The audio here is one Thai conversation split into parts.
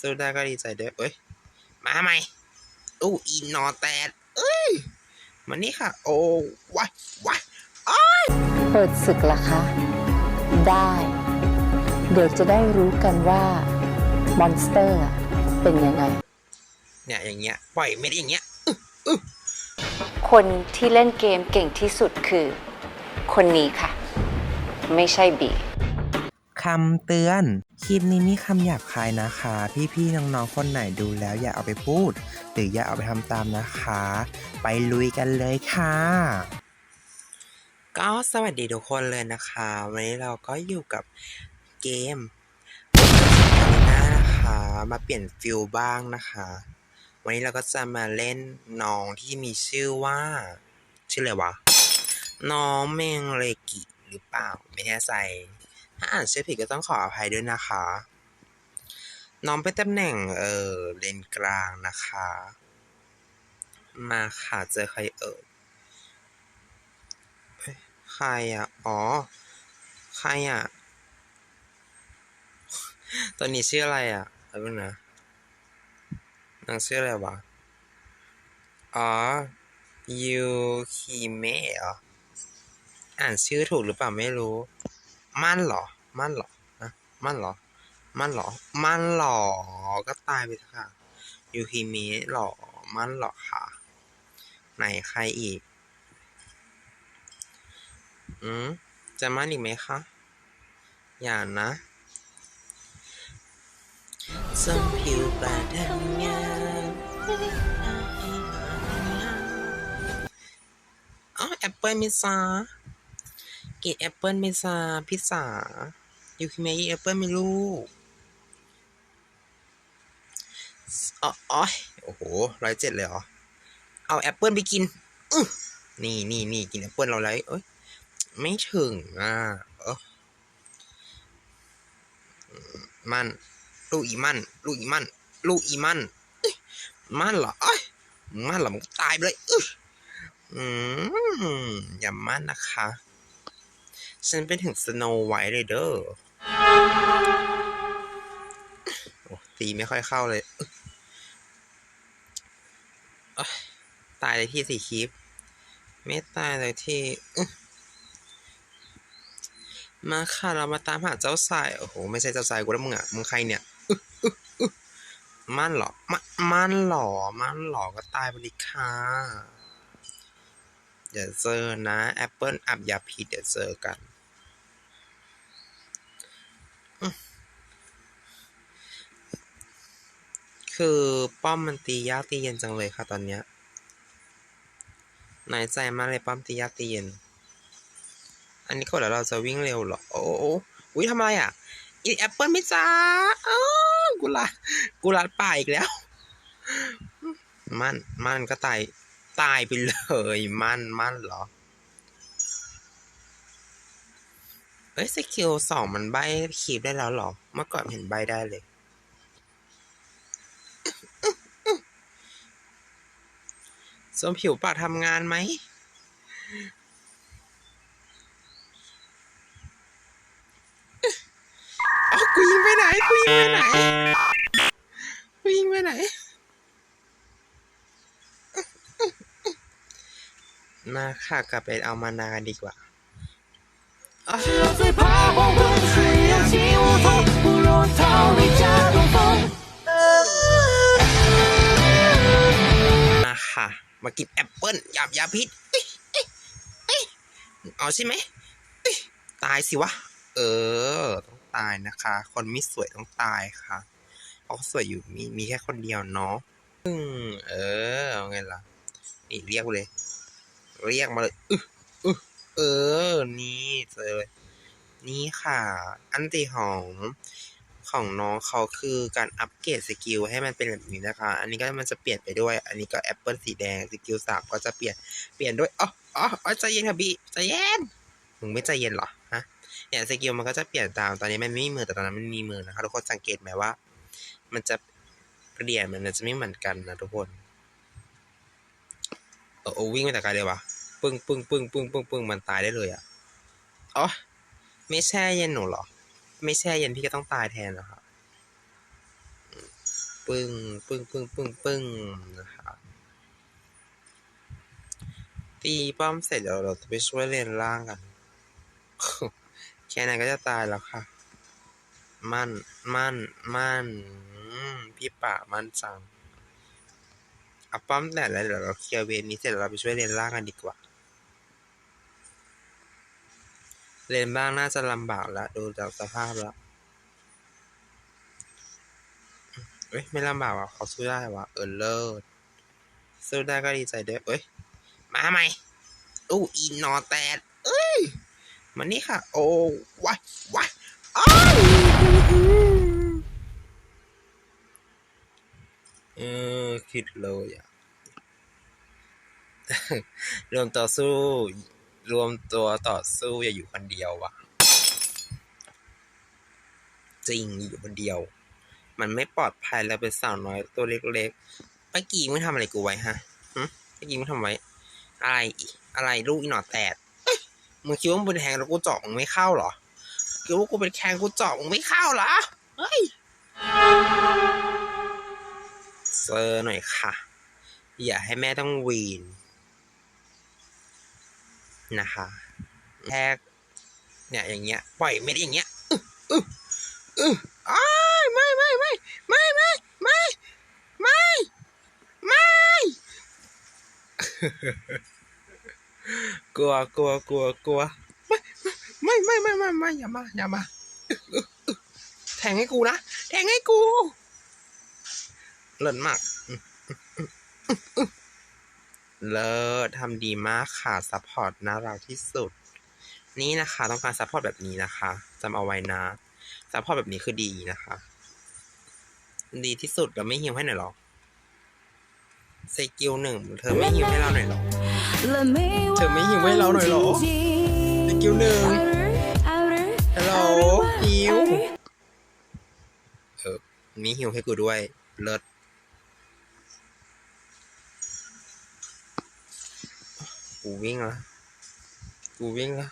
สู้ได้ก็ดีใจด้วยเอ้ย มาใหม่อู้อีนอแตดเอ้ยมานี่ค่ะ โอ้ว้ายว้ายเปิดศึกละคะ ได้ เดี๋ยวจะได้รู้กันว่ามอนสเตอร์เป็นยังไง เนี่ยอย่างเงี้ยปล่อยไม่ได้อย่างเงี้ยคนที่เล่นเกมเก่งที่สุดคือ คนนี้ค่ะ ไม่ใช่บีคำเตือนค ลิปนี้มีคำหยาบคายนะคะ พี่ๆน้องๆคนไหนดูแล้วอย่าเอาไปพูด หรืออย่าเอาไปทำตามนะคะ ไปลุยกันเลยค่ะ ก็สวัสดีทุกคนเลยนะคะ วันนี้เราก็อยู่กับเกมหน้านะคะ มาเปลี่ยนฟิลบ้างนะคะ วันนี้เราก็จะมาเล่นน้องที่มีชื่อว่า ชื่ออะไรวะ น้องเมงเลกิหรือเปล่า ไม่แน่ใจ ถ้าอ่านชื่อผิดก็ต้องขออภัยด้วยนะคะ น้องเป็นตำแหน่งเออเลนกลางนะคะ มาค่ะเจอใครเอ่ยใครอะ อ๋อ ใครอะ ตอนนี้ชื่ออะไรอะอะไรบ้างนะนางชื่ออะไรวะ อ๋อ ยูคิเมะอ่านชื่อถูกหรือเปล่าไม่รู้ มั่นเหรอ มั่นเหรอนะมั่นเหรอ มั่นเหรอ มั่นเหรอ ก็ตายไปเถอะค่ะ ยูคิมะเหรอ มั่นเหรอค่ะ ไหนใครอีก อืม จะมั่นอีกไหมคะ อย่านะส่งผิวปลาทำงานอ๋อแอปเปิลมิซา กินแอปเปิลมิซาพิซซ่ายูคิเมะแอปเปิลไม่รู้อ๋อโอ้โหร้อยเจ็ดเลยเหรอ เอาแอปเปิลไปกินอื้นี่นี่นี่กินแอปเปิลเราแล้วเอ้ยไม่ถึงอะเออมันลูกอีมันลูกอีมันลูกอีมันมันเหรอเอ้ยมันเหรอมันตายไปเลยอืออืมอย่ามันนะคะ ฉันเป็นถึงสโนไวท์เลยเด้อโอ้ตีไม่ค่อยเข้าเลย ตายเลยที่สี่คลิป ไม่ตายเลยที่ มาค่ะ เรามาตามหาเจ้าสาย โอ้โห ไม่ใช่เจ้าสายกูแล้วมึงอะ มึงใครเนี่ย มันหรอ มันมันเหรอ มันหรอ ก็ตายไปดิค่ะเดี๋ยวเจอนะ แอปเปิลอับยาพิษเดี๋ยวเจอกันอืม คือป้อมมันตียากตีเย็นจังเลยค่ะตอนเนี้ยนายใจมากเลยป้อมตียากตีเย็น อันนี้ก็แล้วเราจะวิ่งเร็วเหรอ โอ้โอ้อุ้ยทำอะไรอะอีแอปเปิลไม่จ้าอ้ากูละกูละป่าอีกแล้ว มันมันก็ตาย ตายไปเลยมันมันเหรอเอ้ยสกิลสองมันใบคีบได้แล้วหรอ เมื่อก่อนเห็นใบได้เลย ส้มผิวปากทำงานไหม อ๋อกูยิงไปไหน กูยิงไปไหน กูยิงไปไหน มาค่ะกลับไปเอามานากันดีกว่าอ๋อ 最怕黄昏，虽然情无痛，不若逃离家东风。 มากินแอปเปิ้ลหยาบยาพิษเอ้าใช่ไหมตายสิวะ เออ ต้องตายนะคะ คนไม่สวยต้องตายค่ะเพราสวยอยู่มีมีแค่คนเดียวเนาะอืมเออเอาไงล่ะ นี่เรียกเลย เรียกมาเลยอึอึเออ นี่เจอเลยนี่ค่ะ อันติของ ของน้องเขาคือการอัปเกรดสกิลให้มันเป็นแบบนี้นะคะ อันนี้ก็มันจะเปลี่ยนไปด้วย อันนี้ก็แอปเปิลสีแดงสกิลสามก็จะเปลี่ยนเปลี่ยนด้วยอ๋ออ๋อใจเย็นค่ะบีใจเย็นมึงไม่ใจเย็นเหรอฮะเนี่ยสกิลมันก็จะเปลี่ยนตามตอนนี้มันไม่มีมือแต่ตอนนั้นมันมีมือนะคะทุกคนสังเกตไหมว่า มันจะเปลี่ยนมันจะไม่เหมือนกันนะทุกคนเออโอ้วิ่งมาแต่ไกลเลยวะปึ้งปึ้งปึ้งปึ้งปึ้งปึ้งมันตายได้เลยอะอ๋อไม่แช่เย็นหนูเหรอ ไม่แช่เย็นพี่ก็ต้องตายแทนเหรอครับปึ้งปึ้งปึ้งปึ้งปึ้งนะคะตีป้อมเสร็จเดี๋ยวเราจะไปช่วยเลนล่างกัน แค่นั้นก็จะตายแล้วค่ะ มั่น มั่น มั่น พี่ป่ามั่นจังเอาป้อมแต่แล้วเดี๋ยวเราเคลียร์เวรนี้เสร็จเราไปช่วยเลนล่างกันดีกว่า เลนบ้างน่าจะลำบากแล้วดูจากสภาพแล้วเอ้ยไม่ลำบากว่ะเขาสู้ได้ว่ะเออเลิศสู้ได้ก็ดีใจด้วยเอ้ยมาใหม่อู้อีนอแตดเอ้ยมานี่ค่ะ โอ้ว้ายว้ายอ้าวเออคิดเลยอะรวมต่อสู้ รวมตัวต่อสู้อย่าอยู่คนเดียวว่ะ จริงอยู่คนเดียว มันไม่ปลอดภัยแล้วเป็นสาวน้อยตัวเล็กๆเมื่อกี้มึงทำอะไรกูไว้ฮะหึเมื่อกี้มึงทำไว้ อะไรอะไรลูกอีหนอแตดมึงคิดว่ามึงเป็นแทงแล้วกูเจาะมึงไม่เข้าเหรอคิดว่ากูเป็นแทงกูเจาะมึงไม่เข้าเหรอเฮ้ยเซอร์หน่อยค่ะ อย่าให้แม่ต้องวีน นะคะแค่เนี่ยอย่างเงี้ยปล่อยเม็ดอย่างเงี้ยอืออืออื้ออ้ายไม่ไม่ไม่ไม่ไม่ไม่ไม่ไม่กลัวกลัวกลัวกลัวไม่ไม่ไม่ไม่ไม่ไม่อย่ามาอย่ามาแทงให้กูนะแทงให้กูเลิศมาก เลิศทำดีมากค่ะซัพพอร์ตน่ารักที่สุด นี่นะคะต้องการซัพพอร์ตแบบนี้นะคะจำเอาไว้นะซัพพอร์ตแบบนี้คือดีนะคะ ดีที่สุดเราไม่หิวให้หน่อยหรอสกิลหนึ่งเธอไม่หิวให้เราหน่อยหรอเธอไม่หิวให้เราหน่อยเหรอสกิลหนึ่งฮัลโหลหิวเออมีหิวให้กูด้วยเลิศ กูวิ่งละกูวิ่งละ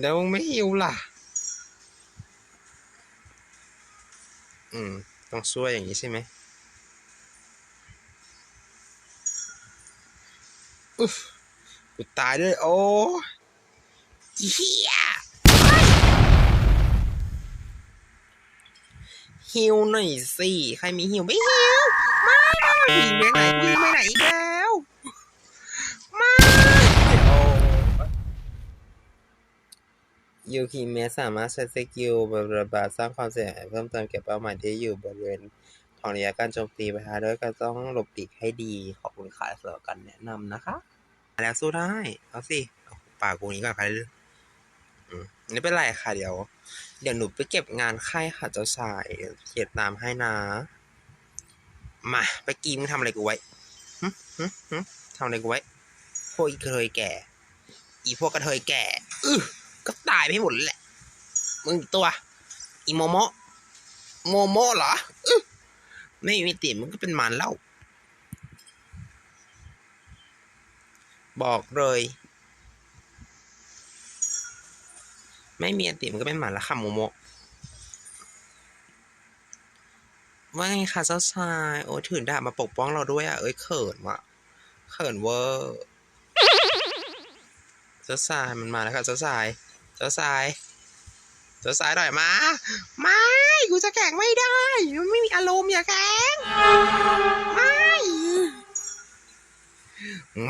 แล้วมึงไม่หิวล่ะ อืม ต้องช่วยอย่างนี้ใช่ไหมอุ๊ฟกูตายด้วย โอ้เฮียหิวหน่อยสิ ใครมีหิวไม่หิว ไม่ไม่วิ่ไปไหนวิ่งไปไหนอีกแล้ว ไม่โอ้ ยูคิเมะสามารถใช้สกิลบระบาดสร้างความเสียหายเพิ่มเติมแก่เป้าหมายที่อยู่บริเวณของระยะการโจมตีไปฮะด้วยการต้องหลบหลีกให้ดี ขอบคุณค่ะสำหรับการแนะนำนะคะ แล้วสู้ได้ เอาสิปากกูนี้ก่อนค่ะเลยอืมไม่เป็นไรค่ะเดี๋ยว เดี๋ยวหนูไปเก็บงานค่ายค่ะเจ้าชายเขียนตามให้นะ มาไปกีมึงทำอะไรกูไว้หึหึหึทำอะไรกูไว้พวกอีกระเทยแก่ อีพวกกระเทยแก่ อือ ก็ตายไปหมดแหละ มึงตัวอีโมโมโมโมเหรอไม่มีติมึงก็เป็นหมันแล้วบอกเลย ไม่มีอติมันก็เป็นหมาละค่ะโมโมว่าไงคะเจ้าชายโอ้ยถือดาบมาปกป้องเราด้วยอะ เอ้ยเขินว่ะเขินเวอร์เจ้าชายมันมาแล้วค่ะเจ้าชาย เจ้าชายเจ้าชายหน่อยมา ไม่ กูจะแข่งไม่ได้ มันไม่มีอารมณ์อย่าแข่ง ไม่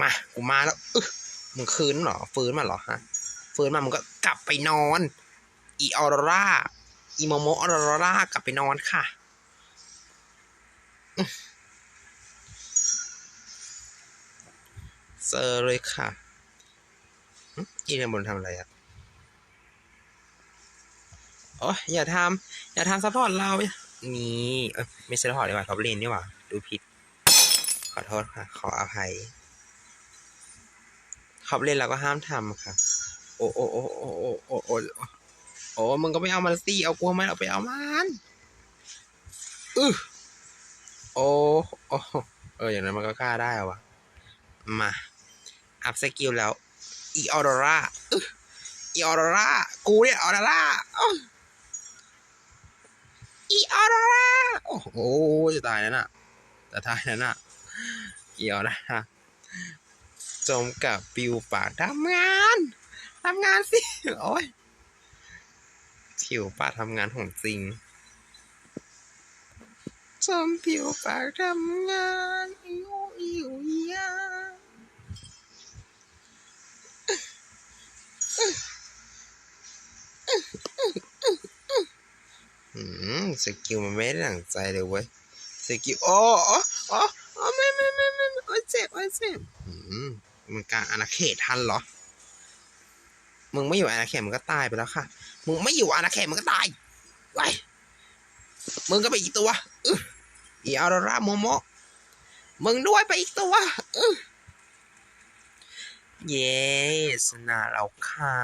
มา กูมาแล้วอึ๊ะมึงคืนเหรอ ฟื้นมาเหรอฮะ ฟื้นมา มึงก็กลับไปนอน อีออรราอีโมโมออรรากลับไปนอนค่ะเจอเลยค่ะอื้ออีเรนบนทำอะไรอะ โอ้ยอย่าทำอย่าทำซัพพอร์ตเรา นี่ไม่ใช่ซัพพอร์ตดีกว่าท็อปเลนนี่หว่า ดูผิด ขอโทษค่ะ ขออภัยขอบเล่นเราก็ห้ามทำค่ะ โอ้โอ้โอ้โอ้โอ้โอ้โอ้โอ้มึงก็ไม่เอามันสิเอากลัวไหมเราไปเอามันอือโอ้โอ้เอออย่างนั้นมันก็กล้าได้อะวะมาอัพสกิลแล้วอีออโรราอื้ออีออโรรากูเนี่ยออโรรา อีออรราโอ้โหจะตายแล้วน่ะจะตายแล้วน่ะเกี่ยวนะฮะจมกับปิวปากทำงานทำงานสิโอ้ยผิวปากทำงานของจริงจมผิวปากทำงานอิวอิวยาอืม สกิลมันไม่ได้ดั่งใจเลยเว้ยสกิลโอ้โอ้โอ้โอ้ไม่ไม่ไม่ไม่โอ้เจ็บโอ้เจ็บมันกลางอาณาเขตทันเหรอ มึงไม่อยู่อาณาเขตมึงก็ตายไปแล้วค่ะ มึงไม่อยู่อาณาเขตมึงก็ตายไว้มึงก็ไปอีกตัวอึอีอาราราโมโมมึงด้วยไปอีกตัวอึเย้ชนะแล้วค่ะ